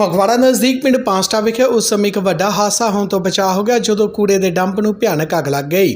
ਫਗਵਾੜਾ ਨਜ਼ਦੀਕ ਪਿੰਡ ਪਾਂਸਟਾ ਵਿਖੇ ਉਸ ਸਮੇਂ ਇੱਕ ਵੱਡਾ ਹਾਦਸਾ ਹੋਣ ਤੋਂ ਬਚਾ ਹੋ ਗਿਆ, ਜਦੋਂ ਕੂੜੇ ਦੇ ਡੰਪ ਨੂੰ ਭਿਆਨਕ ਅੱਗ ਲੱਗ ਗਈ।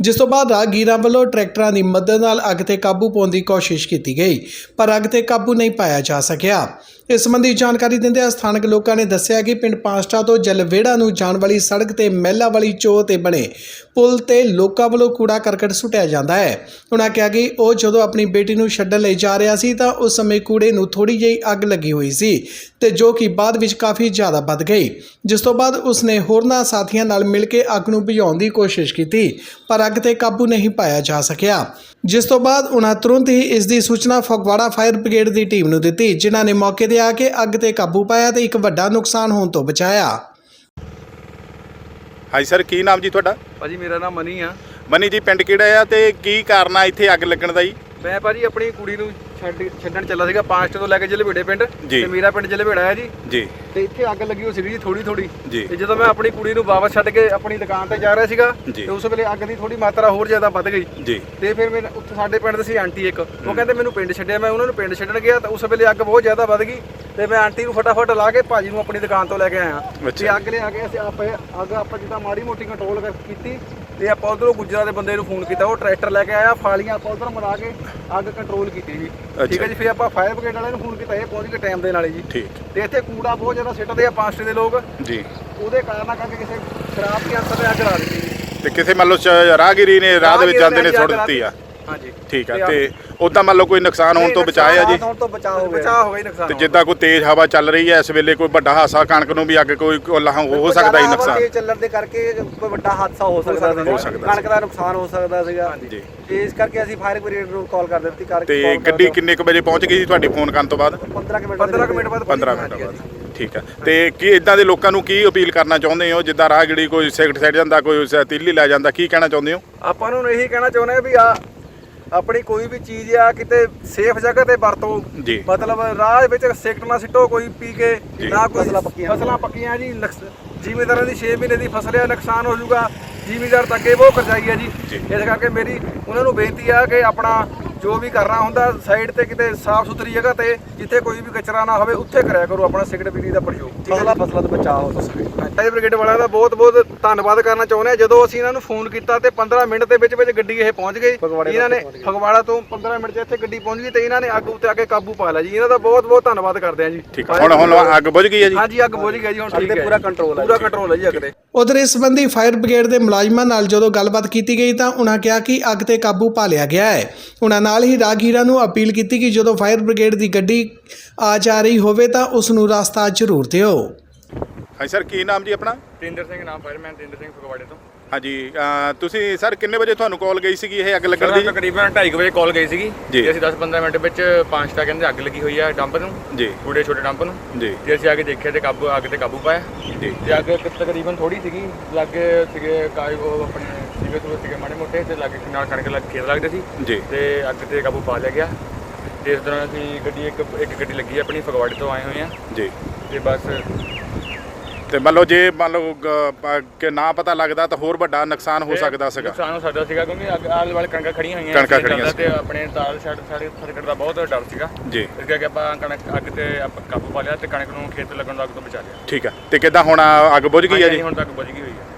ਜਿਸ ਤੋਂ ਬਾਅਦ ਰਾਹਗੀਰਾਂ ਵੱਲੋਂ ਟਰੈਕਟਰਾਂ ਦੀ ਮਦਦ ਨਾਲ ਅੱਗ ਤੇ ਕਾਬੂ ਪਾਉਣ ਦੀ ਕੋਸ਼ਿਸ਼ ਕੀਤੀ ਗਈ, ਪਰ ਅੱਗ ਤੇ ਕਾਬੂ ਨਹੀਂ ਪਾਇਆ ਜਾ ਸਕਿਆ। ਇਸ ਸੰਬੰਧੀ ਜਾਣਕਾਰੀ ਦਿੰਦਿਆਂ ਸਥਾਨਕ ਲੋਕਾਂ ਨੇ ਦੱਸਿਆ ਕਿ ਪਿੰਡ ਪਾਂਸਟਾ ਤੋਂ ਜਲਵੇੜਾ ਨੂੰ ਜਾਣ ਵਾਲੀ ਸੜਕ ਤੇ ਮਹਿਲਾ ਵਾਲੀ ਚੋਹ ਤੇ ਬਣੇ ਪੁਲ ਤੇ ਲੋਕਾਂ ਵੱਲੋਂ ਕੂੜਾ ਕਰਕਟ ਸੁੱਟਿਆ ਜਾਂਦਾ ਹੈ। ਉਹਨਾਂ ਕਿਹਾ ਕਿ ਉਹ ਜਦੋਂ ਆਪਣੀ ਬੇਟੀ ਨੂੰ ਛੱਡਣ ਲਈ ਜਾ ਰਿਹਾ ਸੀ ਤਾਂ ਉਸ ਸਮੇਂ ਕੂੜੇ ਨੂੰ ਥੋੜੀ ਜਿਹੀ ਅੱਗ ਲੱਗੀ ਹੋਈ ਸੀ ਤੇ ਜੋ ਕਿ ਬਾਅਦ ਵਿੱਚ ਕਾਫੀ ਜ਼ਿਆਦਾ ਵੱਧ ਗਈ ਜਿਸ ਤੋਂ ਬਾਅਦ ਉਸਨੇ ਹੋਰਨਾਂ ਸਾਥੀਆਂ ਨਾਲ ਮਿਲ ਕੇ ਅੱਗ ਨੂੰ ਬੁਝਾਉਣ ਦੀ ਕੋਸ਼ਿਸ਼ ਕੀਤੀ ਪਰ ਅੱਗ ਤੇ ਕਾਬੂ ਨਹੀਂ ਪਾਇਆ ਜਾ ਸਕਿਆ। ਜਿਸ ਤੋਂ ਬਾਅਦ ਉਹਨਾਂ ਤੁਰੰਤ ਹੀ ਇਸ ਦੀ ਸੂਚਨਾ ਫਗਵਾੜਾ ਫਾਇਰ ਬ੍ਰਿਗੇਡ ਦੀ ਟੀਮ ਨੂੰ ਦਿੱਤੀ ਜਿਨ੍ਹਾਂ ਨੇ ਮੌਕੇ ਤੇ ਆ ਕੇ ਅੱਗ ਤੇ ਕਾਬੂ ਪਾਇਆ ਤੇ ਇੱਕ ਵੱਡਾ ਨੁਕਸਾਨ ਹੋਣ ਤੋਂ ਬਚਾਇਆ। ਹਾਂਜੀ ਸਰ ਕੀ ਨਾਮ ਜੀ ਤੁਹਾਡਾ? ਭਾਜੀ ਮੇਰਾ ਨਾਮ ਮਨੀ ਆ। ਮਨੀ ਜੀ ਪਿੰਡ ਕਿਹੜਾ ਆ ਤੇ ਕੀ ਕਾਰਨ ਆ ਇੱਥੇ ਅੱਗ ਲੱਗਣ ਦਾ ਜੀ? ਮੈਂ ਭਾਜੀ ਆਪਣੀ ਕੁੜੀ ਨੂੰ ਛੱਡ ਛੱਡਣ ਚੱਲਾ ਸੀਗਾ ਪਾਂਸਟ ਤੋਂ ਲੈ ਕੇ ਜਲਵੇੜੇ ਪਿੰਡ। ਤੇ ਮੇਰਾ ਪਿੰਡ ਜਲਵੇੜਾ ਹੈ ਜੀ। ਜੀ। ਤੇ ਇੱਥੇ ਅੱਗ ਲੱਗੀ ਹੋਈ ਸੀਗੀ ਜੀ ਥੋੜੀ ਥੋੜੀ। ਤੇ ਜਦੋਂ ਮੈਂ ਆਪਣੀ ਕੁੜੀ ਨੂੰ ਵਾਪਸ ਛੱਡ ਕੇ ਆਪਣੀ ਦੁਕਾਨ ਤੇ ਜਾ ਰਿਹਾ ਸੀਗਾ। ਤੇ ਉਸ ਵੇਲੇ ਅੱਗ ਦੀ ਥੋੜੀ ਮਾਤਰਾ ਹੋਰ ਜ਼ਿਆਦਾ ਵੱਧ ਗਈ। ਜੀ। ਤੇ ਫਿਰ ਮੇਰੇ ਉੱਥੇ ਸਾਡੇ ਪਿੰਡ ਦੇ ਸੀ ਆਂਟੀ ਇੱਕ। ਉਹ ਕਹਿੰਦੇ ਮੈਨੂੰ ਪਿੰਡ ਛੱਡਿਆ ਮੈਂ ਉਹਨਾਂ ਨੂੰ ਪਿੰਡ ਛੱਡਣ ਗਿਆ ਤਾਂ ਉਸ ਵੇਲੇ ਅੱਗ ਬਹੁਤ ਜ਼ਿਆਦਾ ਵੱਧ ਗਈ। ਤੇ ਮੈਂ ਆਂਟੀ ਨੂੰ ਫਟਾਫਟ ਲਾ ਕੇ ਭਾਜੀ ਨੂੰ ਆਪਣੀ ਦੁਕਾਨ ਤੋਂ ਲੈ ਕੇ ਆਇਆ। ਤੇ ਅੱਗ ਲਿਆ ਕੇ ਅਸੀਂ ਆਪੇ ਅੱਗ ਆਪਾਂ ਜਿੱਦਾਂ ਮਾੜੀ ਮੋਟੀ ਕੰਟਰੋਲ ਕੀਤੀ ਤੇ ਆਪਾਂ ਉਧਰੋਂ ਗੁੱਜਰਾਂ ਦੇ ਬੰਦੇ ਨੂੰ ਫੋਨ ਕੀਤਾ ਉਹ ਟਰੈਕਟਰ ਲੈ ਕੇ ਆਇਆ ਫਾਲੀਆਂ ਆਪਾਂ ਉਧਰ ਮਰਾ ਕੇ ਅੱਗ ਕੰਟਰੋਲ ਕੀਤੀ ਜੀ। ਠੀਕ ਹੈ ਜੀ ਫਿਰ ਆਪਾਂ ਫਾਇਰ ਬ੍ਰਿਗੇਡ ਵਾਲਿਆਂ ਨੂੰ ਫੋਨ ਕੀਤਾ ਇਹ ਪਹੁੰਚ ਗਏ ਟਾਈਮ ਦੇ ਨਾਲ ਜੀ। ਠੀਕ। ਤੇ ਇੱਥੇ ਕੂੜਾ ਬਹੁਤ ਜ਼ਿਆਦਾ ਸਿੱਟਦੇ ਆ ਪਾਸਟੇ ਦੇ ਲੋਕ। ਜੀ। ਉਹਦੇ ਕਾਰਨ ਕਰਕੇ ਕਿਸੇ ਸ਼ਰਾਬ ਦੀ ਅੰਦਰ ਤੇ ਅੱਗ ਲਾ ਦਿੱਤੀ ਤੇ ਕਿਸੇ ਮੰਨ ਲਓ ਰਾਹਗੀਰੀ ਨੇ ਰਾਹ ਦੇ ਵਿੱਚ ਜਾਂਦੇ ਨੇ ਸੁੱਟ ਦਿੱਤੀ ਆ। ਹਾਂਜੀ। ਠੀਕ ਆ ਤੇ ਉਦਾਂ ਮੰਨ ਲਓ ਕੋਈ ਨੁਕਸਾਨ ਹੋਣ ਤੋਂ ਬਚਾਇਆ ਜੀ। ਹੋਣ ਤੋਂ ਬਚਾਅ ਹੋ ਗਿਆ। ਬਚਾਅ ਹੋ ਗਿਆ ਨੁਕਸਾਨ ਤੇ ਜਿੱਦਾਂ ਕੋਈ ਤੇਜ਼ ਹਵਾ ਚੱਲ ਰਹੀ ਹੈ ਇਸ ਵੇਲੇ ਕੋਈ ਵੱਡਾ ਹਾਸਾ ਕਣਕ ਨੂੰ ਵੀ ਅੱਗ ਕੋਈ ਕੋਲਾ ਹੋ ਸਕਦਾ ਹੀ ਨੁਕਸਾਨ। ਤੇਜ਼ ਚੱਲਣ ਦੇ ਕਰਕੇ ਕੋਈ ਵੱਡਾ ਹਾਦਸਾ ਹੋ ਸਕਦਾ ਹੋ ਸਕਦਾ ਕਣਕ ਦਾ ਨੁਕਸਾਨ ਹੋ ਸਕਦਾ ਸੀਗਾ। ਜੀ ਇਸ ਕਰਕੇ ਅਸੀਂ ਫਾਇਰ ਬ੍ਰਿਗੇਡ ਨੂੰ ਕਾਲ ਕਰ ਦਿੱਤੀ ਕਰ ਤੇ ਗੱਡੀ। ਕਿੰਨੇ ਕੁ ਵਜੇ ਪਹੁੰਚ ਗਈ ਜੀ ਤੁਹਾਡੀ ਫੋਨ ਕਰਨ ਤੋਂ ਬਾਅਦ? 15 ਕੁ ਮਿੰਟ 15 ਕੁ ਮਿੰਟ ਬਾਅਦ 15 ਮਿੰਟ ਬਾਅਦ। ਠੀਕ ਆ ਤੇ ਕੀ ਇਦਾਂ ਦੇ ਲੋਕਾਂ ਨੂੰ ਕੀ ਅਪੀਲ ਕਰਨਾ ਚਾਹੁੰਦੇ ਹੋ? ਜਿੱਦਾਂ ਰਾਹਗੀਰੀ ਕੋਈ ਸਿਗਰਟ ਸੱਟ ਜਾਂਦਾ ਕੋਈ ਸ- ਤੀਲੀ ਲੈ ਜਾਂਦਾ ਕੀ ਕਹਿਣਾ ਚਾਹੁੰਦੇ ਹੋ? ਆਪਾਂ ਨੂੰ ਇਹੀ ਕਹਿਣਾ ਚਾਹੁੰਦੇ ਆ ਵੀ ਆ ਆਪਣੀ ਕੋਈ ਵੀ ਚੀਜ਼ ਆ ਕਿਤੇ ਸੇਫ ਜਗ੍ਹਾ ਤੇ ਵਰਤੋ ਜੀ। ਮਤਲਬ ਰਾਹ ਵਿੱਚ ਸਿਗਰਟ ਨਾ ਸਿੱਟੋ ਕੋਈ ਪੀ ਕੇ ਜੀ। ਨਾ ਕੋਈ ਫਸਲਾਂ ਪੱਕੀਆਂ। ਫਸਲਾਂ ਪੱਕੀਆਂ ਜੀ ਜ਼ਿਮੀਂਦਾਰਾਂ ਦੀ 6 ਮਹੀਨੇ ਦੀ ਫਸਲ ਆ ਨੁਕਸਾਨ ਹੋ ਜਾਊਗਾ ਜ਼ਿਮੀਂਦਾਰ ਤਾਂ ਅੱਗੇ ਬਹੁਤ ਕਰਜਾਈ ਆ ਜੀ ਜੀ। ਇਸ ਕਰਕੇ ਮੇਰੀ ਉਹਨਾਂ ਨੂੰ ਬੇਨਤੀ ਆ ਕਿ ਆਪਣਾ ਜੋ ਵੀ ਕਰਨਾ ਹੁੰਦਾ ਸਾਈਡ ਤੇ ਕਿਤੇ ਸਾਫ਼ ਸੁਥਰੀ ਜਗ੍ਹਾ ਤੇ ਜਿੱਥੇ ਕੋਈ ਵੀ ਕਚਰਾ ਨਾ ਹੋਵੇ ਉੱਥੇ ਕਰਿਆ ਕਰੋ ਆਪਣਾ ਸਿਗਰਟ ਬੀੜੀ ਦਾ ਪ੍ਰਯੋਗ ਫਸਲਾਂ ਫਸਲਾਂ ਤੋਂ ਬਚਾਅ ਹੋ ਸਕੇ ਫਾਇਰ ਬ੍ਰਿਗੇਡ ਵਾਲਿਆਂ ਦਾ ਬਹੁਤ ਬਹੁਤ ਧੰਨਵਾਦ ਕਰਨਾ ਚਾਹੁੰਦੇ ਆ ਜਦੋਂ ਅਸੀਂ ਇਹਨਾਂ ਨੂੰ ਫੋਨ ਕੀਤਾ ਤੇ 15 ਮਿੰਟ ਦੇ ਵਿੱਚ ਵਿੱਚ ਗੱਡੀ ਇਹ ਪਹੁੰਚ ਗਈ। ਇਹਨਾਂ ਨੇ। ਫਗਵਾੜਾ ਤੋਂ 15 ਮਿੰਟ 'ਚ ਇੱਥੇ ਗੱਡੀ ਪਹੁੰਚ ਗਈ ਤੇ ਇਹਨਾਂ ਨੇ ਅੱਗ ਉੱਤੇ ਆ ਕੇ ਕਾਬੂ ਪਾ ਲਿਆ ਜੀ। ਇਹਨਾਂ ਦਾ ਬਹੁਤ ਬਹੁਤ ਧੰਨਵਾਦ ਕਰਦੇ ਆ ਜੀ। ਠੀਕ ਹੁਣ ਹੁਣ ਅੱਗ ਬੁਝ ਗਈ ਹੈ ਜੀ। ਹਾਂਜੀ ਅੱਗ ਬੁਝ ਗਈ ਜੀ ਹੁਣ ਅੱਗ ਠੀਕ ਹੈ। ਪੂਰਾ control ਹੈ ਪੂਰਾ ਜੀ। ਕੰਟਰੋਲ ਹੈ ਜੀ ਅੱਗ ਤੇ ਉਧਰ ਇਸ ਸੰਬੰਧੀ ਫਾਇਰ ਬ੍ਰਿਗੇਡ ਦੇ ਮੁਲਾਜ਼ਮਾਂ ਨਾਲ ਜਦੋਂ ਗੱਲਬਾਤ ਕੀਤੀ ਗਈ ਤਾਂ ਉਹਨਾਂ ਕਿਹਾ ਕਿ ਅੱਗ ਤੇ ਕਾਬੂ ਪਾ ਲਿਆ ਗਿਆ ਹੈ। ਉਹਨਾਂ ਨਾਲ ਨਾਲ ਹੀ ਰਾਹਗੀਰਾਂ ਨੂੰ ਅਪੀਲ ਕੀਤੀ ਕਿ ਜਦੋਂ ਫਾਇਰ ਬ੍ਰਿਗੇਡ ਦੀ ਗੱਡੀ ਆ ਜਾ ਰਹੀ ਹੋਵੇ ਤਾਂ ਉਸ ਨੂੰ ਰਸਤਾ ਜ਼ਰੂਰ ਦਿਓ। ਹਾਂਜੀ ਸਰ ਕੀ ਨਾਮ ਜੀ ਆਪਣਾ? ਤਿੰਦਰ ਸਿੰਘ ਨਾਮ ਫਾਇਰਮੈਨ ਤਿੰਦਰ ਸਿੰਘ ਫਗਵਾੜੇ ਤੋਂ। ਹਾਂਜੀ ਅਹ ਤੁਸੀਂ ਸਰ ਕਿੰਨੇ ਵਜੇ ਤੁਹਾਨੂੰ ਕਾਲ ਗਈ ਸੀਗੀ? ਇਹ ਅੱਗ ਲੱਗਣ ਦੀ? ਤਕਰੀਬਨ 2:30 ਵਜੇ ਕਾਲ ਗਈ ਸੀਗੀ। ਜੀ। ਤੇ ਅਸੀਂ 10-15 ਮਿੰਟ ਵਿੱਚ ਪਾਂਚਟਾ ਕਹਿੰਦੇ ਅੱਗ ਲੱਗੀ ਹੋਈ ਆ ਡੰਪ ਨੂੰ ਜੀ। ਛੋਟੇ ਛੋਟੇ ਡੰਪ ਨੂੰ। ਜੀ। ਤੇ ਅਸੀਂ ਆ ਕੇ ਦੇਖਿਆ ਤੇ ਕਾਬੂ ਅੱਗ ਤੇ ਕਾਬੂ ਪਾਇਆ। ਜੀ। ਤੇ ਅੱਗ ਤਕਰੀਬਨ ਥੋੜੀ ਸੀਗੀ। ਲਾਗੇ ਸੀਗੇ ਕਾਇ ਉਹ ਆਪਣੇ ਸੀਗੇ ਤੋਂ ਸੀਗੇ ਮਾੜੇ ਮੋਟੇ ਤੇ ਲਾਗੇ ਨਾਲ ਕਣਕ ਲੱਗ ਖੇਤ ਲੱਗਦੇ ਸੀ। ਜੀ। ਤੇ ਅੱਗ ਤੇ ਕਾਬੂ ਪਾ ਲਿਆ ਗਿਆ। ਤੇ ਇਸ ਦੌਰਾਨ ਅਸੀਂ ਗੱਡੀ ਇੱਕ ਇੱਕ ਗੱਡੀ ਲੱਗੀ ਆ ਆਪਣੀ ਫਗਵਾੜੇ ਤੋਂ ਆਏ ਹੋਏ ਆ। ਜੀ। ਤੇ ਬਸ ਤੇ ਮੰਨ ਲਓ ਜੇ ਮੰਨ ਲਓ ਗ- ਪ- ਕਿ ਨਾ ਪਤਾ ਲੱਗਦਾ ਤਾਂ ਹੋਰ ਵੱਡਾ ਨੁਕਸਾਨ ਹੋ ਸਕਦਾ ਸੀਗਾ। ਨੁਕਸਾਨ ਹੋ ਸਕਦਾ ਸੀਗਾ ਕਿਉਂਕਿ ਅੱਗ ਆਲੇ ਵਾਲੇ ਕਣਕਾਂ ਖੜੀਆਂ ਹੋਈਆਂ ਕਣਕਾਂ ਖੜੀਆਂ ਸੀ। ਤੇ ਆਪਣੇ ਤਾਲ ਛੱਡ ਸਾਡੇ ਸਰਕਟ ਦਾ ਬਹੁਤ ਡਰ ਸੀਗਾ। ਜੀ। ਇਸ ਕਰਕੇ ਆਪਾਂ ਕਣਕ ਅੱਗ ਤੇ ਆਪਾਂ ਕਾਬੂ ਪਾ ਲਿਆ ਤੇ ਕਣਕ ਨੂੰ ਖੇਤ ਲੱਗਣ ਤੋਂ ਅੱਗ ਤੋਂ ਬਚਾ ਲਿਆ। ਠੀਕ ਆ। ਤੇ ਕਿੱਦਾਂ ਹੁਣ ਅੱਗ ਬੁਝ ਗਈ ਹੈ ਜੀ? ਹੁਣ ਤੱਕ ਬੁਝ ਗਈ ਹੋਈ ਹੈ।